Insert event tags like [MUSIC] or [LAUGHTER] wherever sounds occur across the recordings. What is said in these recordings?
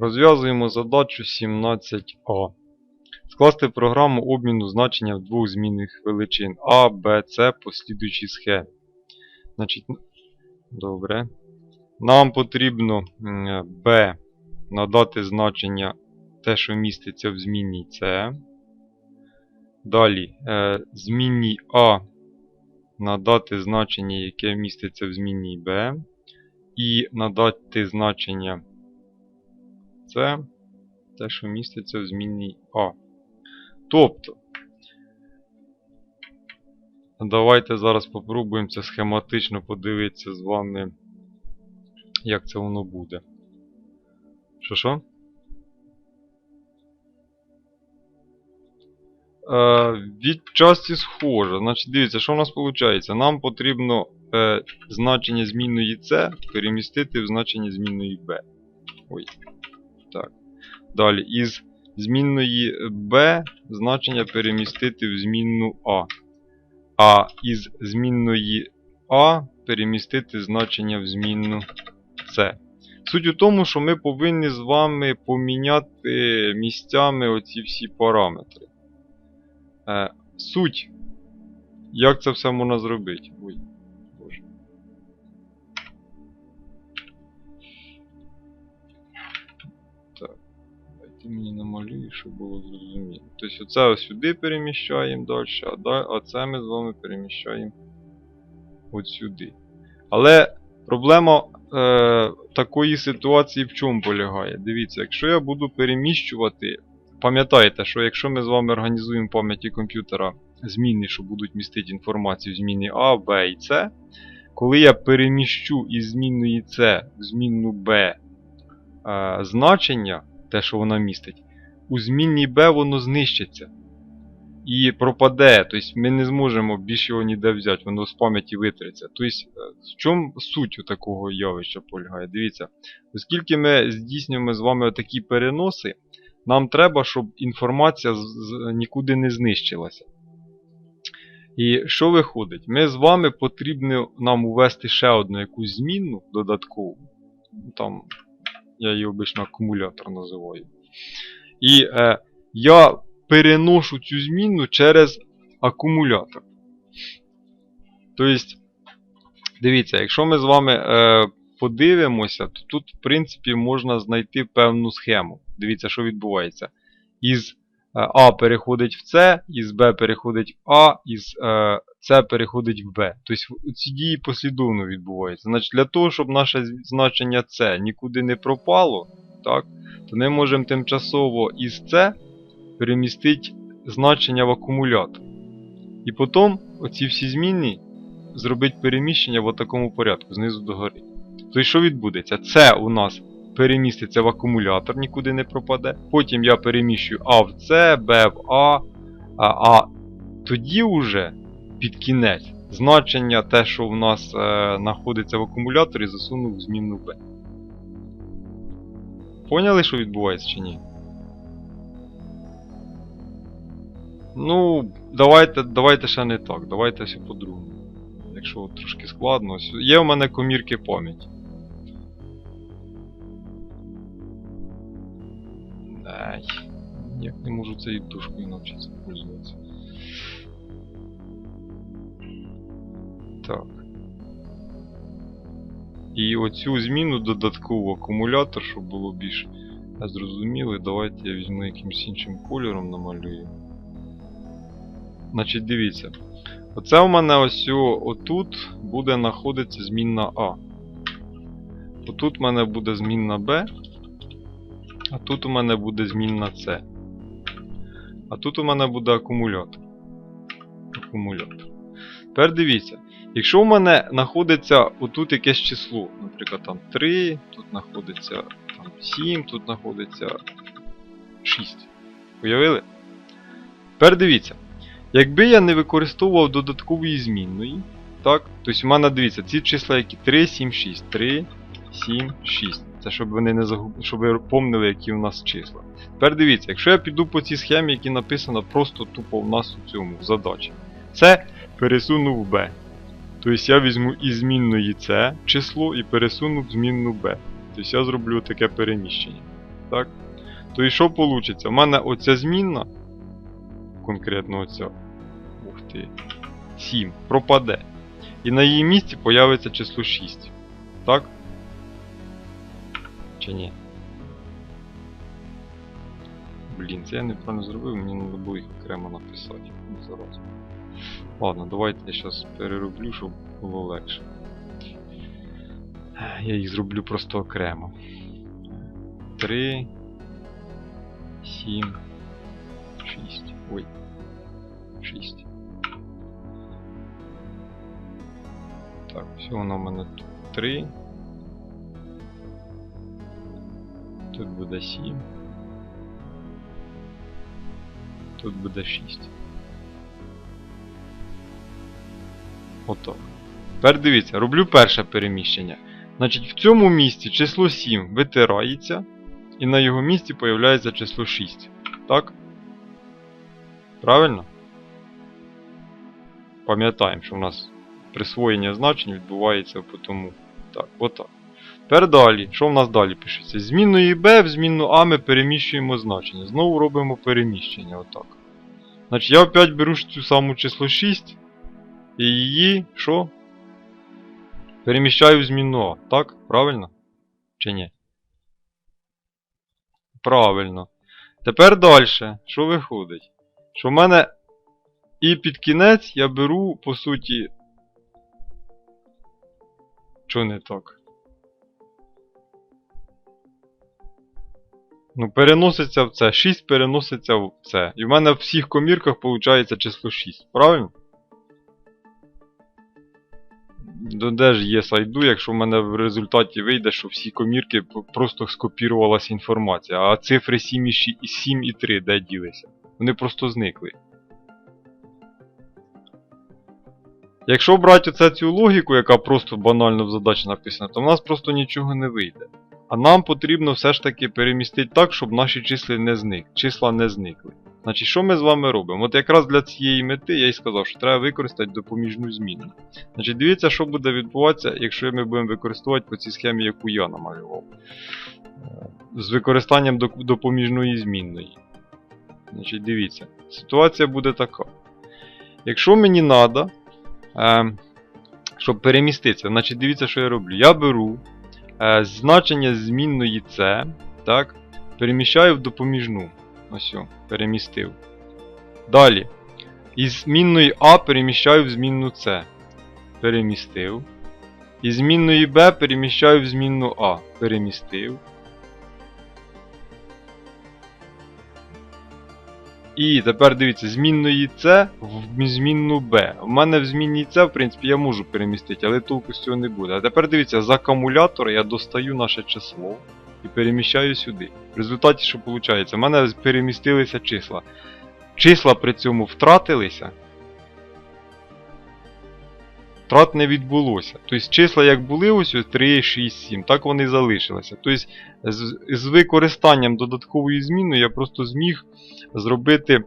Розв'язуємо задачу 17а. Скласти програму обміну значення в двох змінних величин А, Б, С по слідуючій схемі. Значить, добре. Нам потрібно B надати значення те, що міститься в змінній С. Далі е, змінній А надати значення, яке міститься в змінній Б. І надати значення це те, що міститься в змінній А. Тобто, давайте зараз попробуємо це схематично подивитися з вами, як це воно буде. Що що? Е, відчасті схоже. Значить, дивіться, що в нас виходить? Нам потрібно е, значення змінної С перемістити в значення змінної B. Ой. Далі. Із змінної B значення перемістити в змінну А. А із змінної А перемістити значення в змінну С. Суть у тому, що ми повинні з вами поміняти місцями оці всі параметри. Е, суть. Як це все можна зробити? Давайте мені намалюю, щоб було зрозуміло. Тобто оце ось сюди переміщаємо далі, а, це ми з вами переміщаємо от сюди. Але проблема е, такої ситуації в чому полягає? Дивіться, якщо я буду переміщувати. Пам'ятайте, що якщо ми з вами організуємо пам'яті комп'ютера зміни, що будуть містити інформацію в зміні А, Б і С, коли я переміщу із змінної С в змінну Б е, значення, те, що вона містить, у змінній Б воно знищиться. І пропаде, тобто ми не зможемо більше його ніде взяти, воно з пам'яті витриться. Тобто, е, в чому суть такого явища полягає? Дивіться, оскільки ми здійснюємо з вами такі переноси, нам треба, щоб інформація нікуди не знищилася. І що виходить? Ми з вами потрібно нам увести ще одну якусь змінну додаткову. Ну, Там, я її обично акумулятор називаю. І е, я переношу цю змінну через акумулятор. Тобто, дивіться, якщо ми з вами е, подивимося, то тут, в принципі, можна знайти певну схему. Дивіться, що відбувається. Із А переходить в С, із Б переходить в А, із е, С переходить в Б. Тобто ці дії послідовно відбуваються. Значить, для того, щоб наше значення С нікуди не пропало, так, то ми можемо тимчасово із С перемістити значення в акумулятор. І потім оці всі змінні зробити переміщення в такому порядку, знизу до гори. Тобто, що відбудеться? Це у нас переміститься в акумулятор, нікуди не пропаде. Потім я переміщую А в С, Б в А. А, а тоді вже під кінець значення те, що в нас е, знаходиться в акумуляторі, засунув в змінну Б. Поняли, що відбувається чи ні? Ну, давайте, давайте ще не так, давайте все по-другому. Якщо трошки складно. Є у мене комірки пам'яті. Ай, ніяк не можу цією дужкою навчитися пользуватися. Так. І оцю зміну додаткову акумулятор, щоб було більш зрозуміло, давайте я візьму якимось іншим кольором намалюю. Значить, дивіться. Оце у мене ось отут буде знаходитися змінна А. Отут у мене буде змінна Б. А тут у мене буде змінна С. А тут у мене буде акумулятор. Акумулятор. Тепер дивіться. Якщо у мене знаходиться отут якесь число, наприклад, там 3, тут знаходиться там 7, тут знаходиться 6. Уявили? Тепер дивіться. Якби я не використовував додаткової змінної, так, тобто у мене дивіться, ці числа які 3, 7, 6, 3, 7, 6. Це щоб вони не загуб... щоб ви помнили, які у нас числа. Тепер дивіться, якщо я піду по цій схемі, які написано просто тупо в нас у цьому в задачі. Це пересуну в B. Тобто я візьму із змінної С число і пересуну в змінну B. Тобто я зроблю таке переміщення. Так? То і що вийде? У мене оця змінна, конкретно оця, ух ти, 7, пропаде. І на її місці появиться число 6. Так? Чи ні? Блін, це я неправильно зробив, мені треба було їх окремо написати. Зараз. Ладно, давайте я зараз перероблю, щоб було легше. Я їх зроблю просто окремо. 3, 7, 6. Ой. 6. Так, все воно в мене тут 3. Тут буде 7. Тут буде 6. Отак. Тепер дивіться, роблю перше переміщення. Значить, в цьому місці число 7 витирається, і на його місці появляється число 6. Так? Правильно? Пам'ятаємо, що в нас присвоєння значень відбувається по тому. Так, отак. Тепер далі. Що в нас далі пишеться? Змінної b в змінну a ми переміщуємо значення. Знову робимо переміщення. Отак. Значить, я опять беру цю саму число 6. І її що? Переміщаю в змінну А. Так? Правильно? Чи ні? Правильно. Тепер далі. Що виходить? Що в мене і під кінець я беру, по суті. Що не так? Ну, переноситься в це. 6 переноситься в це. І в мене в всіх комірках виходить число 6. Правильно? До де ж є сайду, якщо в мене в результаті вийде, що всі комірки просто скопірувалася інформація, а цифри 7 і, 7 і 3 де ділися? Вони просто зникли. Якщо брати оце цю логіку, яка просто банально в задачі написана, то в нас просто нічого не вийде. А нам потрібно все ж таки перемістити так, щоб наші числа не зник, числа не зникли. Значить, що ми з вами робимо? От якраз для цієї мети я й сказав, що треба використати допоміжну зміну. Значить, дивіться, що буде відбуватися, якщо ми будемо використовувати по цій схемі, яку я намалював. Е, З використанням допоміжної змінної. Значить, дивіться. Ситуація буде така. Якщо мені треба, е, щоб переміститися, значить дивіться, що я роблю. Я беру значення змінної C, так, переміщаю в допоміжну. Ось, перемістив. Далі. Із змінної А переміщаю в змінну С. Перемістив. Із змінної Б переміщаю в змінну А. Перемістив. І тепер дивіться, змінної С в змінну Б. У мене в змінній С, в принципі, я можу перемістити, але толку з цього не буде. А тепер дивіться, з акумулятора я достаю наше число і переміщаю сюди. В результаті, що виходить? У мене перемістилися числа. Числа при цьому втратилися. Втрат не відбулося. Тобто числа як були ось ось 3, 6, 7, так вони і залишилися. Тобто з використанням додаткової зміни я просто зміг зробити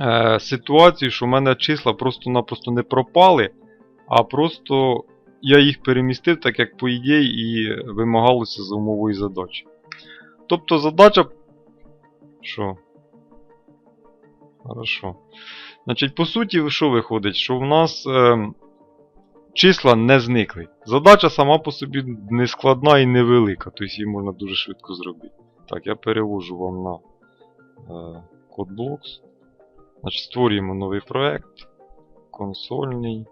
е, ситуацію, що в мене числа просто-напросто не пропали, а просто я їх перемістив, так як по ідеї і вимагалося за умовою задачі. Тобто задача. Що? Хорошо. Значить, по суті, що виходить? Що в нас е, числа не зникли. Задача сама по собі не складна і невелика, тобто її можна дуже швидко зробити. Так, я перевожу вам на е, CodeBlocks. Значить, створюємо новий проект. Консольний.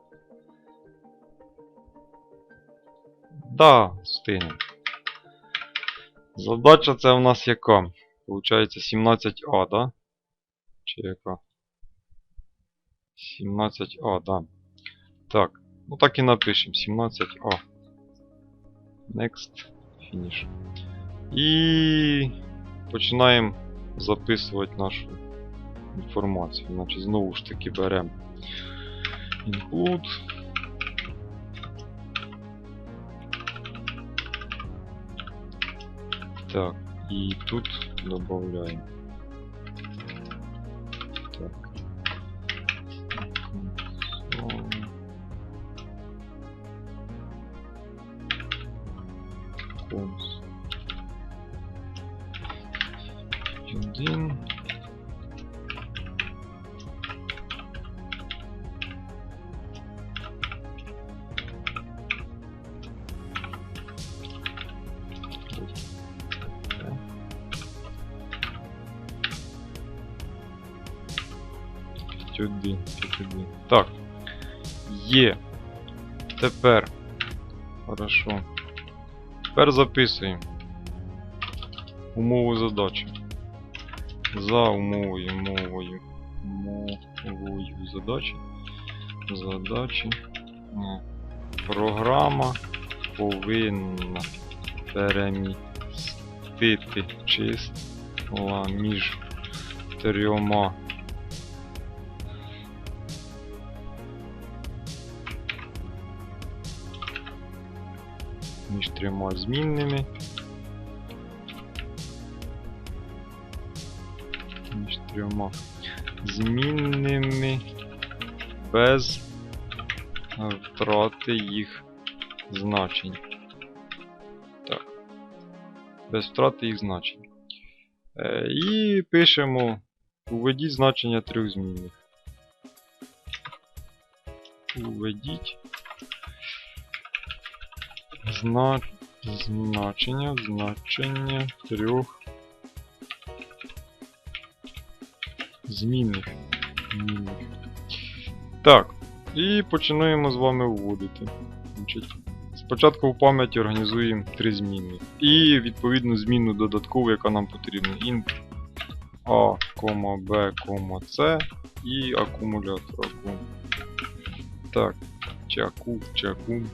Да, встигнемо. Задача це у нас яка? Получається 17А, да? Чи яка? 17А, да. Так, ну так і напишемо 17А. Next. Finish. І починаємо записувати нашу інформацію. Значить, знову ж таки беремо include. Так, і тут додаємо. 1. Сюди, сюди. Так. Є. Тепер. Хорошо. Тепер записуємо. Умову задачі. За умовою мовою. Мовою задачі. Задачі. Програма повинна перемістити числа між трьома між трьома змінними. Між трьома змінними без е, втрати їх значень. Так. Без втрати їх значень. Е, і пишемо уведіть значення трьох змінних. Уведіть Зна... Значення, значення трьох змінних. Змінних. Так, і починаємо з вами вводити. Спочатку в пам'яті організуємо три зміни. І відповідну зміну додаткову, яка нам потрібна. int a, b, c і акумулятор акум. Так, чи аку, акум.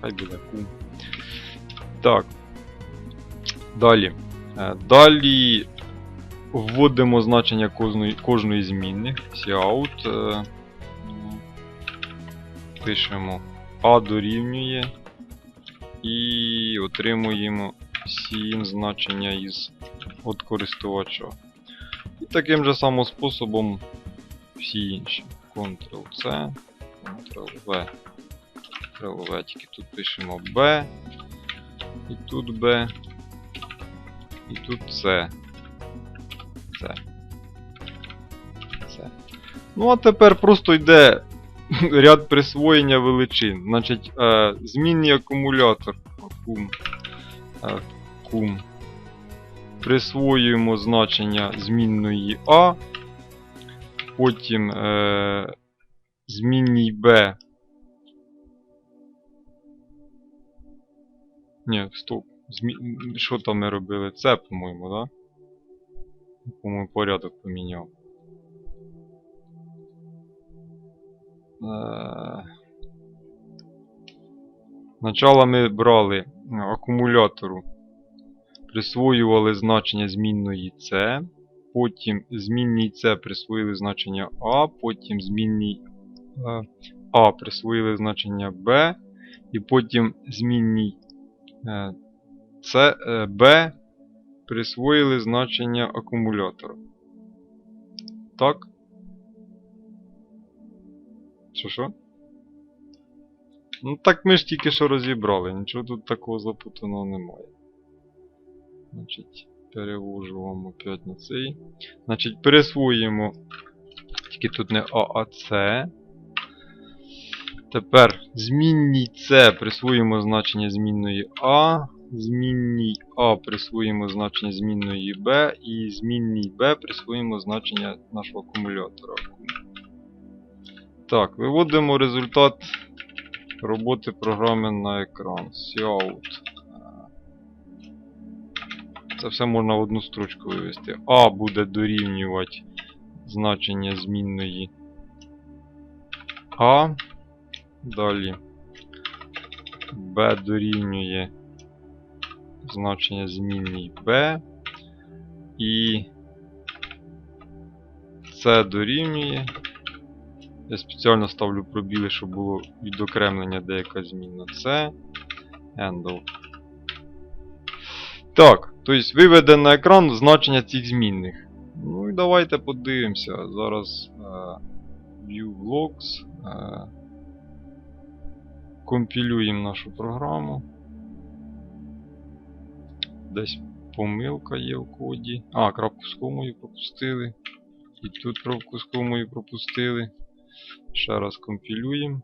Хай буде кум. Так. Далі. Е, Далі вводимо значення кожної, кожної змінни. Cout. е, Пишемо A дорівнює. І отримуємо всі значення із від користувача. І таким же самим способом всі інші. Ctrl-C, Ctrl-V. Ctrl-V, тільки тут пишемо B. І тут B. І тут C. C. C. Ну а тепер просто йде [LAUGHS] ряд присвоєння величин. Значить, е, змінний акумулятор. Акум. Е, кум. Присвоюємо значення змінної А. Потім е, змінній Б Ні, стоп. Змі... Що там ми робили? Це, по-моєму, да? По-моєму, порядок поміняв. Е... Начало ми брали е, акумулятору, присвоювали значення змінної C, потім змінній C присвоїли значення А, потім змінній е, А присвоїли значення B, і потім змінній Е, Це е, B присвоїли значення акумулятора. Так? Що що? Ну так ми ж тільки що розібрали, нічого тут такого запутаного немає. Значить, перевожу вам на цей. Значить, присвоюємо. Тільки тут не А, а С. Тепер змінній C присвоїмо значення змінної А, змінній А присвоїмо значення змінної B і змінній B присвоїмо значення нашого акумулятора. Так, виводимо результат роботи програми на екран. Cout. Це все можна в одну строчку вивести. А буде дорівнювати значення змінної А. Далі b дорівнює значення змінній b і c дорівнює. Я спеціально ставлю пробіли, щоб було відокремлення деяка змінна c. Handle. Так, тобто виведе на екран значення цих змінних. Ну і давайте подивимося. Зараз е, View Logs. Е, компілюємо нашу програму. Десь помилка є в коді. А, крапку з комою пропустили. І тут крапку з комою пропустили. Ще раз компілюємо.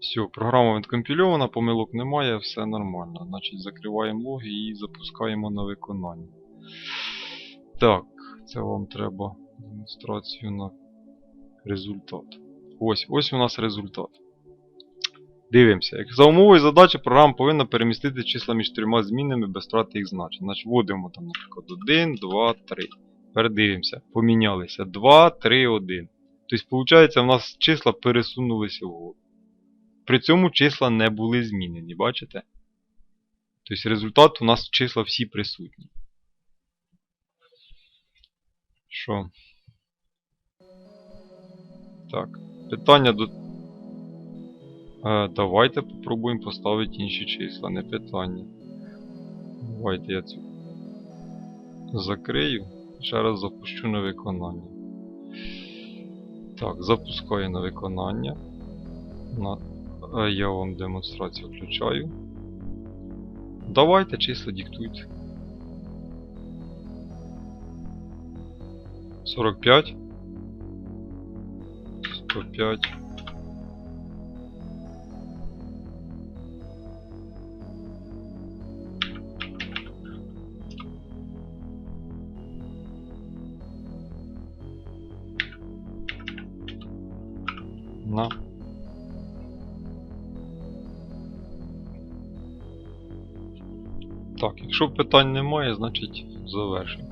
Все, програма відкомпільована, помилок немає, все нормально. Значить, закриваємо логи і запускаємо на виконання. Так, це вам треба демонстрацію на результат. Ось, ось у нас результат. Дивимося. Як за умовою задачі програма повинна перемістити числа між трьома змінами без втрати їх значень. Значить, вводимо там, наприклад, 1, 2, 3. Тепер дивимося. Помінялися. 2, 3, 1. Тобто, виходить, в нас числа пересунулися вгору. При цьому числа не були змінені, бачите? Тобто результат у нас числа всі присутні. Що? Так. Питання до. Е, давайте попробуємо поставити інші числа, не питання. Давайте я цю закрию. Ще раз запущу на виконання. Так, запускаю на виконання. На... е, Я вам демонстрацію включаю. Давайте числа диктуйте. 45 105 якщо питань немає, значить завершимо.